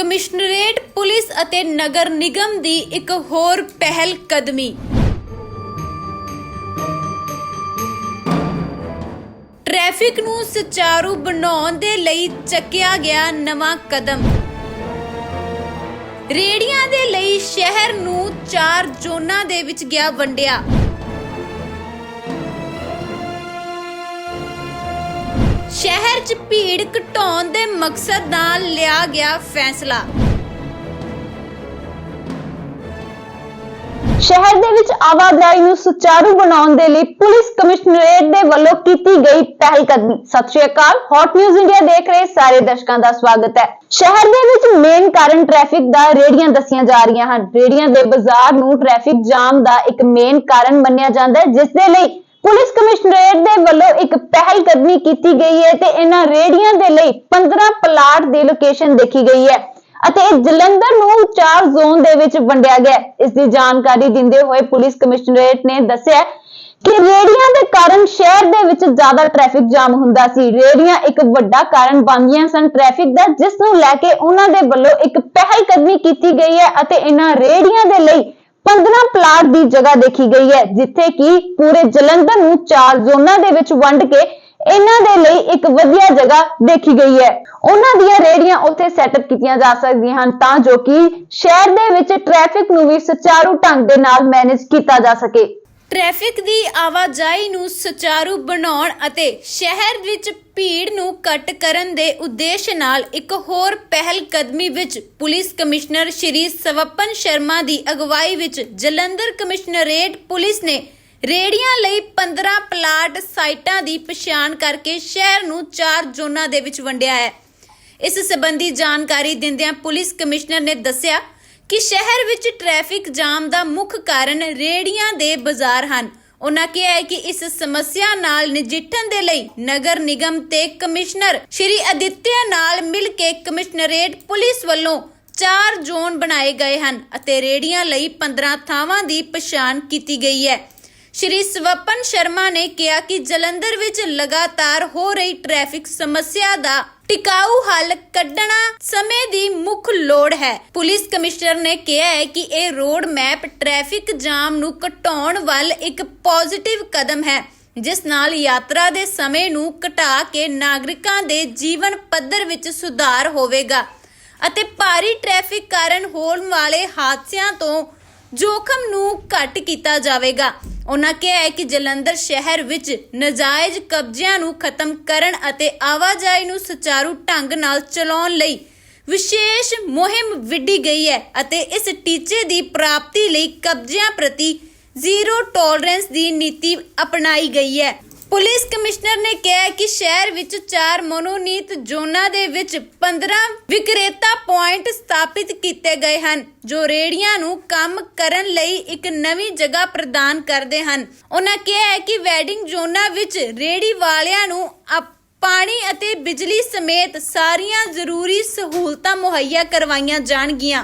Commissionerate police ਅਤੇ ਨਗਰ ਨਿਗਮ ਦੀ ਇੱਕ ਹੋਰ ਪਹਿਲ ਕਦਮੀ। ਟ੍ਰੈਫਿਕ ਨੂੰ ਸੁਚਾਰੂ ਬਣਾਉਣ ਦੇ ਲਈ ਚੱਕਿਆ ਗਿਆ ਨਵਾਂ ਕਦਮ। ਰੇੜੀਆਂ ਦੇ ਲਈ ਸ਼ਹਿਰ ਨੂੰ ਚਾਰ ਜ਼ੋਨਾਂ ਦੇ ਵਿੱਚ ਗਿਆ ਵੰਡਿਆ। ਸ਼ਹਿਰ 'ਚ ਭੀੜ ਘਟਾਉਣ ਦੇ ਮਕਸਦ ਨਾਲ ਲਿਆ ਗਿਆ ਫੈਸਲਾ। ਸ਼ਹਿਰ ਦੇ ਵਿੱਚ ਆਵਾਜਾਈ ਨੂੰ ਸੁਚਾਰੂ ਬਣਾਉਣ ਦੇ ਲਈ ਪੁਲਿਸ ਕਮਿਸ਼ਨਰੇਟ ਦੇ ਵੱਲੋਂ ਕੀਤੀ ਗਈ ਪਹਿਲ ਕਦਮੀ ਸਤਿ ਸ਼੍ਰੀ ਅਕਾਲ ਹੌਟ ਨਿਊਜ਼ ਇੰਡੀਆ ਦੇਖ ਰਹੇ ਸਾਰੇ ਦਰਸ਼ਕਾਂ ਦਾ ਸਵਾਗਤ ਹੈ। ਸ਼ਹਿਰ ਦੇ ਵਿੱਚ ਮੇਨ ਕਾਰਨ ਟ੍ਰੈਫਿਕ ਦਾ ਰੇੜੀਆਂ ਦੱਸੀਆਂ ਜਾ ਰਹੀਆਂ ਹਨ। ਰੇੜੀਆਂ ਦੇ ਬਾਜ਼ਾਰ ਨੂੰ ਟ੍ਰੈਫਿਕ ਜਾਮ ਦਾ ਇੱਕ ਮੇਨ ਕਾਰਨ ਮੰਨਿਆ ਜਾਂਦਾ ਹੈ, ਜਿਸ ਦੇ ਲਈ ਪੁਲਿਸ ਕਮਿਸ਼ਨਰੇਟ ਦੇ ਵੱਲੋਂ ਇੱਕ ਪਹਿਲ ਕੀਤੀ ਗਈ ਹੈ ਤੇ ਇਹਨਾਂ ਰੇੜੀਆਂ ਦੇ ਲਈ 15 ਪਲਾਟ ਦੀ ਲੋਕੇਸ਼ਨ ਦੇਖੀ ਗਈ ਹੈ ਅਤੇ ਇਹ ਜਲੰਧਰ ਨੂੰ ਚਾਰ ਜ਼ੋਨ ਦੇ ਵਿੱਚ ਵੰਡਿਆ ਗਿਆ ਹੈ। ਇਸ ਦੀ ਜਾਣਕਾਰੀ ਦਿੰਦੇ ਹੋਏ ਪੁਲਿਸ ਕਮਿਸ਼ਨਰੇਟ ਨੇ ਦੱਸਿਆ ਕਿ ਰੇੜੀਆਂ ਦੇ ਕਾਰਨ ਸ਼ਹਿਰ ਦੇ ਵਿੱਚ ਜ਼ਿਆਦਾ ਟ੍ਰੈਫਿਕ ਜਾਮ ਹੁੰਦਾ ਸੀ ਰੇੜੀਆਂ ਇੱਕ ਵੱਡਾ ਕਾਰਨ ਬਣਦੀਆਂ ਸਨ ਟ੍ਰੈਫਿਕ ਦਾ ਜਿਸ ਨੂੰ ਲੈ ਕੇ ਉਹਨਾਂ ਦੇ ਵੱਲੋਂ ਇੱਕ ਪਹਿਲ ਕਦਮੀ ਕੀਤੀ ਗਈ ਹੈ ਅਤੇ ਇਹਨਾਂ ਰੇੜੀਆਂ ਦੇ ਲਈ 15 ਪਲਾਟ ਦੀ ਜਗ੍ਹਾ ਦੇਖੀ ਗਈ ਹੈ, ਜਿੱਥੇ ਕਿ ਪੂਰੇ ਜਲੰਧਰ ਨੂੰ ਚਾਰ ਜ਼ੋਨਾਂ ਦੇ ਵਿੱਚ ਵੰਡ ਕੇ ਇਹਨਾਂ ਦੇ ਲਈ ਇੱਕ ਵਧੀਆ ਜਗ੍ਹਾ ਦੇਖੀ ਗਈ ਹੈ। ਉਹਨਾਂ ਦੀਆਂ ਰੇੜੀਆਂ ਉੱਥੇ ਸੈਟਅਪ ਕੀਤੀਆਂ ਜਾ ਸਕਦੀਆਂ ਹਨ ਤਾਂ ਜੋ ਕਿ ਸ਼ਹਿਰ ਦੇ ਵਿੱਚ ਟ੍ਰੈਫਿਕ ਨੂੰ ਵੀ ਸੁਚਾਰੂ ਢੰਗ ਦੇ ਨਾਲ ਮੈਨੇਜ ਕੀਤਾ ਜਾ ਸਕੇ। ਟ੍ਰੈਫਿਕ ਦੀ ਆਵਾਜਾਈ ਨੂੰ ਸੁਚਾਰੂ ਬਣਾਉਣ ਅਤੇ ਸ਼ਹਿਰ ਵਿੱਚ ਭੀੜ ਨੂੰ ਘੱਟ ਕਰਨ ਦੇ ਉਦੇਸ਼ ਨਾਲ ਇੱਕ ਹੋਰ ਪਹਿਲ ਕਦਮੀ ਵਿੱਚ ਪੁਲਿਸ ਕਮਿਸ਼ਨਰ ਸ਼੍ਰੀ ਸਵਪਨ ਸ਼ਰਮਾ ਦੀ ਅਗਵਾਈ ਵਿੱਚ ਜਲੰਧਰ ਕਮਿਸ਼ਨਰੇਟ ਪੁਲਿਸ ਨੇ ਰੇੜੀਆਂ ਲਈ 15 ਪਲਾਟ ਸਾਈਟਾਂ ਦੀ ਪਛਾਣ ਕਰਕੇ ਸ਼ਹਿਰ ਨੂੰ ਚਾਰ ਜ਼ੋਨਾਂ ਦੇ ਵਿੱਚ ਵੰਡਿਆ ਹੈ। ਇਸ ਸਬੰਧੀ ਜਾਣਕਾਰੀ ਦਿੰਦਿਆਂ ਪੁਲਿਸ ਕਮਿਸ਼ਨਰ ਨੇ ਦੱਸਿਆ ਕਿ ਸ਼ਹਿਰ ਵਿੱਚ ਟ੍ਰੈਫਿਕ ਜਾਮ ਦਾ ਮੁੱਖ ਕਾਰਨ ਰੇੜੀਆਂ ਦੇ ਬਾਜ਼ਾਰ ਹਨ। ਉਹਨਾਂ ਕਿਹਾ ਹੈ ਕਿ ਇਸ ਸਮੱਸਿਆ ਨਾਲ ਨਜਿੱਠਣ ਦੇ ਲਈ ਨਗਰ ਨਿਗਮ ਤੇ ਕਮਿਸ਼ਨਰ ਸ਼੍ਰੀ ਅਦਿੱਤਿਆ ਨਾਲ ਮਿਲ ਕੇ ਕਮਿਸ਼ਨਰੇਟ ਪੁਲਿਸ ਵੱਲੋਂ ਚਾਰ ਜ਼ੋਨ ਬਣਾਏ ਗਏ ਹਨ ਅਤੇ ਰੇੜੀਆਂ ਲਈ 15 ਥਾਵਾਂ ਦੀ ਪਛਾਣ ਕੀਤੀ ਗਈ ਹੈ। ਸ਼੍ਰੀ ਸਵਪਨ ਸ਼ਰਮਾ ਨੇ ਕਿਹਾ ਕਿ ਜਲੰਧਰ ਵਿੱਚ ਲਗਾਤਾਰ ਹੋ ਰਹੀ ਟ੍ਰੈਫਿਕ ਸਮੱਸਿਆ ਦਾ ਟਿਕਾਊ ਹੱਲ ਕੱਢਣਾ ਸਮੇਂ ਦੀ ਮੁੱਖ ਲੋੜ ਹੈ। ਪੁਲਿਸ ਕਮਿਸ਼ਨਰ ਨੇ ਕਿਹਾ ਹੈ ਕਿ ਇਹ ਰੋਡ ਮੈਪ ਟ੍ਰੈਫਿਕ ਜਾਮ ਨੂੰ ਘਟਾਉਣ ਵੱਲ ਇੱਕ ਪੋਜ਼ਿਟਿਵ ਕਦਮ ਹੈ, ਜਿਸ ਨਾਲ ਯਾਤਰਾ ਦੇ ਸਮੇਂ ਨੂੰ ਘਟਾ ਕੇ ਨਾਗਰਿਕਾਂ ਦੇ ਜੀਵਨ ਪੱਧਰ ਵਿੱਚ ਸੁਧਾਰ ਹੋਵੇਗਾ ਅਤੇ ਭਾਰੀ ਟ੍ਰੈਫਿਕ ਕਾਰਨ ਹੋਣ ਵਾਲੇ ਹਾਦਸਿਆਂ ਤੋਂ ਜੋਖਮ ਨੂੰ ਘੱਟ ਕੀਤਾ ਜਾਵੇਗਾ। ਉਹਨਾਂ ਕਿਹਾ ਹੈ ਕਿ ਜਲੰਧਰ ਸ਼ਹਿਰ ਵਿੱਚ ਨਜਾਇਜ਼ ਕਬਜ਼ਿਆਂ ਨੂੰ ਖਤਮ ਕਰਨ ਅਤੇ ਆਵਾਜਾਈ ਨੂੰ ਸੁਚਾਰੂ ਢੰਗ ਨਾਲ ਚਲਾਉਣ ਲਈ ਵਿਸ਼ੇਸ਼ ਮੁਹਿੰਮ ਵਿੱਢੀ ਗਈ ਹੈ ਅਤੇ ਇਸ ਟੀਚੇ ਦੀ ਪ੍ਰਾਪਤੀ ਲਈ ਕਬਜ਼ਿਆਂ ਪ੍ਰਤੀ ਜ਼ੀਰੋ ਟੋਲਰੈਂਸ ਦੀ ਨੀਤੀ ਅਪਣਾਈ ਗਈ ਹੈ। ਪੁਲਿਸ ਕਮਿਸ਼ਨਰ ਨੇ ਕਿਹਾ ਕਿ ਸ਼ਹਿਰ ਵਿੱਚ ਚਾਰ ਮਨੋਨੀਤ ਜ਼ੋਨਾਂ ਦੇ ਵਿੱਚ 15 ਵਿਕਰੇਤਾ ਪੁਆਇੰਟ ਸਥਾਪਿਤ ਕੀਤੇ ਗਏ ਹਨ, ਜੋ ਰੇੜੀਆਂ ਨੂੰ ਕੰਮ ਕਰਨ ਲਈ ਇੱਕ ਨਵੀਂ ਜਗ੍ਹਾ ਪ੍ਰਦਾਨ ਕਰਦੇ ਹਨ। ਉਹਨਾਂ ਕਿਹਾ ਹੈ ਕਿ ਵੈਡਿੰਗ ਜ਼ੋਨਾਂ ਵਿੱਚ ਰੇੜੀ ਵਾਲਿਆਂ ਨੂੰ ਪਾਣੀ ਅਤੇ ਬਿਜਲੀ ਸਮੇਤ ਸਾਰੀਆਂ ਜ਼ਰੂਰੀ ਸਹੂਲਤਾਂ ਮੁਹੱਈਆ ਕਰਵਾਈਆਂ ਜਾਣਗੀਆਂ।